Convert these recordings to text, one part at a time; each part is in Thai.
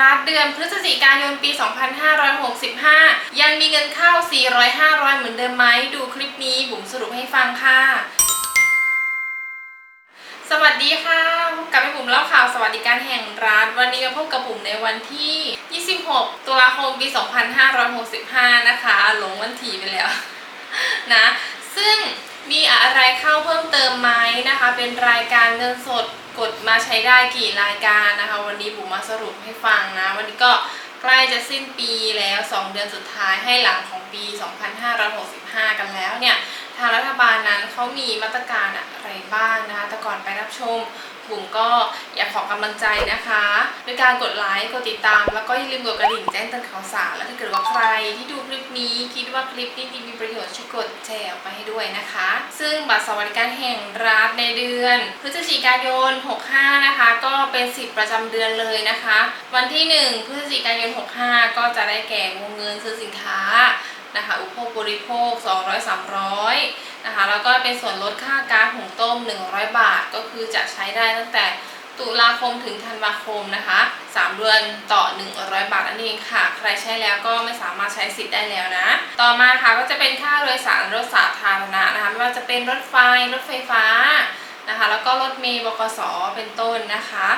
รัฐเดือนพฤศจิกายนปี 2565 ยังมีเงินเข้า 400 500 เหมือนเดิมไหมดูคลิปนี้บุ๋มสรุปให้ฟังค่ะ สวัสดีค่ะพบกับแม่บุ๋มเล่าข่าวสวัสดิการแห่งรัฐวันนี้มาพบกับบุ๋มในวันที่ 26 ตุลาคมปี 2565 นะคะ หลงวันที่ไปแล้วนะ ซึ่ง มีอะไรเข้าเพิ่มเติมไหมนะคะ เป็นรายการเงินสดกดมาใช้ได้กี่รายการนะคะ วันนี้บุ๋มมาสรุปให้ฟังนะ วันนี้ก็ใกล้จะสิ้นปีแล้ว 2 เดือนสุดท้ายให้หลังของปี 2565 กันแล้วเนี่ย ทางรัฐบาลนั้นเขามีมาตรการอะไรบ้างนะคะแต่ก่อนไปรับชม บุ๋มก็อยากขอกำลังใจนะคะด้วยการกดไลค์กดติดตาม แล้วก็อย่าลืมกดกระดิ่งแจ้งเตือนข่าวสารแล้วถ้าเกิดว่าใครที่ดูคลิปนี้คิดว่าคลิปนี้ดีมีประโยชน์ช่วยกดแชร์ออกไปให้ด้วยนะคะ ซึ่งบัตรสวัสดิการแห่งรัฐในเดือนพฤศจิกายน 65 นะคะ ก็เป็นสิทธิ์ประจำเดือนเลยนะคะ วันที่ 1 พฤศจิกายน 65 ก็จะได้แก่วงเงินซื้อสินค้านะคะ อุปโภคบริโภค 200 300 แล้วก็เป็นส่วนลดค่าก๊าซหุงต้ม 100 บาท ก็คือจะใช้ได้ตั้งแต่ตุลาคมถึงธันวาคมนะคะ 3 เดือนต่อ 100 บาทนั่นเองค่ะ ใครใช้แล้วก็ไม่สามารถใช้สิทธิ์ได้แล้วนะ ต่อมาค่ะก็จะเป็นค่าโดยสารรถสาธารณะนะคะไม่ว่าจะเป็นรถไฟรถไฟฟ้านะคะ แล้วก็รถเมล์บกสเป็นต้นนะคะ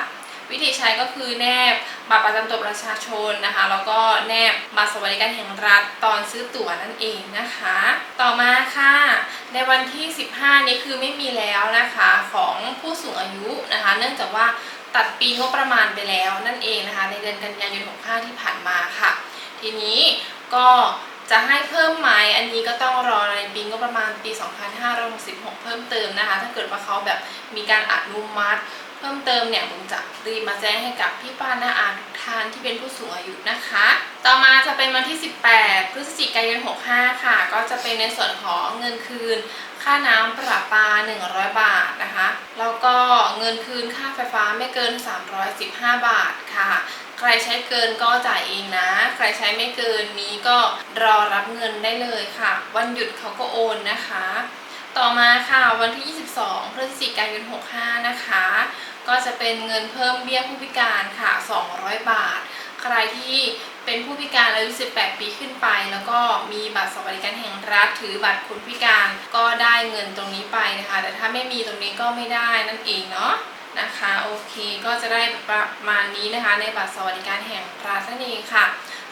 วิธีใช้ก็คือแนบบัตรประจำตัวประชาชนนะคะ แล้วก็แนบบัตรสวัสดิการแห่งรัฐตอนซื้อตั๋วนั่นเองนะคะ ต่อมาค่ะ ในวันที่ 15 นี้คือไม่มีแล้วนะคะของผู้สูงอายุนะคะ เนื่องจากว่าตัดปีงบประมาณไปแล้วนั่นเองนะคะ ในเดือนกันยายน65ที่ผ่านมาค่ะ ทีนี้ก็จะให้เพิ่มไหมอันนี้ก็ต้องรอในปีงบประมาณปี 2566 เพิ่มเติมนะคะ ถ้าเกิดว่าเขาแบบมีการอนุมัติ เพิ่มเติมเนี่ยผมจะรีบมาแจ้งให้กับพี่ป้าน้าอาทุกท่านที่เป็นผู้สูงอายุนะคะ ต่อมาจะเป็นวันที่ 18 พฤศจิกายน 65 ค่ะ ก็จะเป็นในส่วนของเงินคืน ค่าน้ำประปา 100 บาทนะคะ แล้วก็เงินคืนค่าไฟฟ้าไม่เกิน 315 บาทค่ะ ใครใช้เกินก็จ่ายเองนะ ใครใช้ไม่เกินนี้ก็รอรับเงินได้เลยค่ะ วันหยุดเขาก็โอนนะคะ ต่อมาค่ะวันที่ 22 พฤศจิกายน 65 นะคะ ก็จะเป็นเงินเพิ่มเบี้ยผู้พิการค่ะ 200 บาท ใครที่เป็นผู้พิการอายุ 18 ปีขึ้นไป แล้วก็มีบัตรสวัสดิการแห่งรัฐถือบัตรคนพิการก็ได้เงินตรงนี้ไปนะคะ แต่ถ้าไม่มีตรงนี้ก็ไม่ได้นั่นเองเนาะนะคะโอเคก็จะได้ประมาณนี้นะคะ ในบัตรสวัสดิการแห่งรัฐนั่นเองค่ะ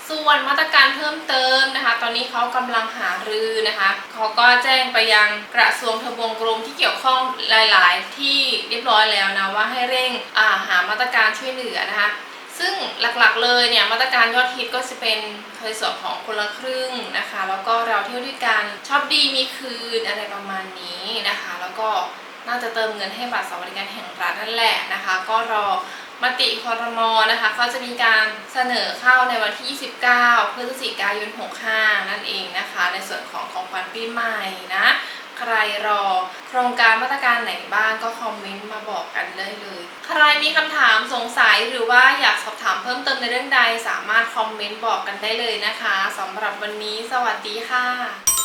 ส่วนมาตรการเพิ่มเติมนะคะ ตอนนี้เขากำลังหารือนะคะเขาก็แจ้งไปยังกระทรวงทบวงกรมที่เกี่ยวข้องหลาย ๆ ที่เรียบร้อยแล้วนะว่าให้เร่งาหามาตรการช่วยเหลือนะคะ ซึ่งหลักๆเลยเนี่ยมาตรการยอดฮิตก็จะเป็นในส่วนของคนละครึ่งนะคะ แล้วก็เราเที่ยวด้วยกันชอบดีมีคืนอะไรประมาณนี้นะคะ แล้วก็น่าจะเติมเงินให้บัตรสวัสดิการแห่งรัฐนั่นแหละนะคะ ก็รอ มติคอรมอนะคะเขาจะมีการเสนอเข้าในวันที่ 29 พฤศจิกายน 65 นั่นเองนะคะ ในส่วนของของขวัญปีใหม่นะ ใครรอโครงการมาตรการไหนบ้างก็คอมเมนต์มาบอกกันได้เลย ใครมีคำถามสงสัยหรือว่าอยากสอบถามเพิ่มเติมในเรื่องใด สามารถคอมเมนต์บอกกันได้เลยนะคะสำหรับวันนี้สวัสดีค่ะ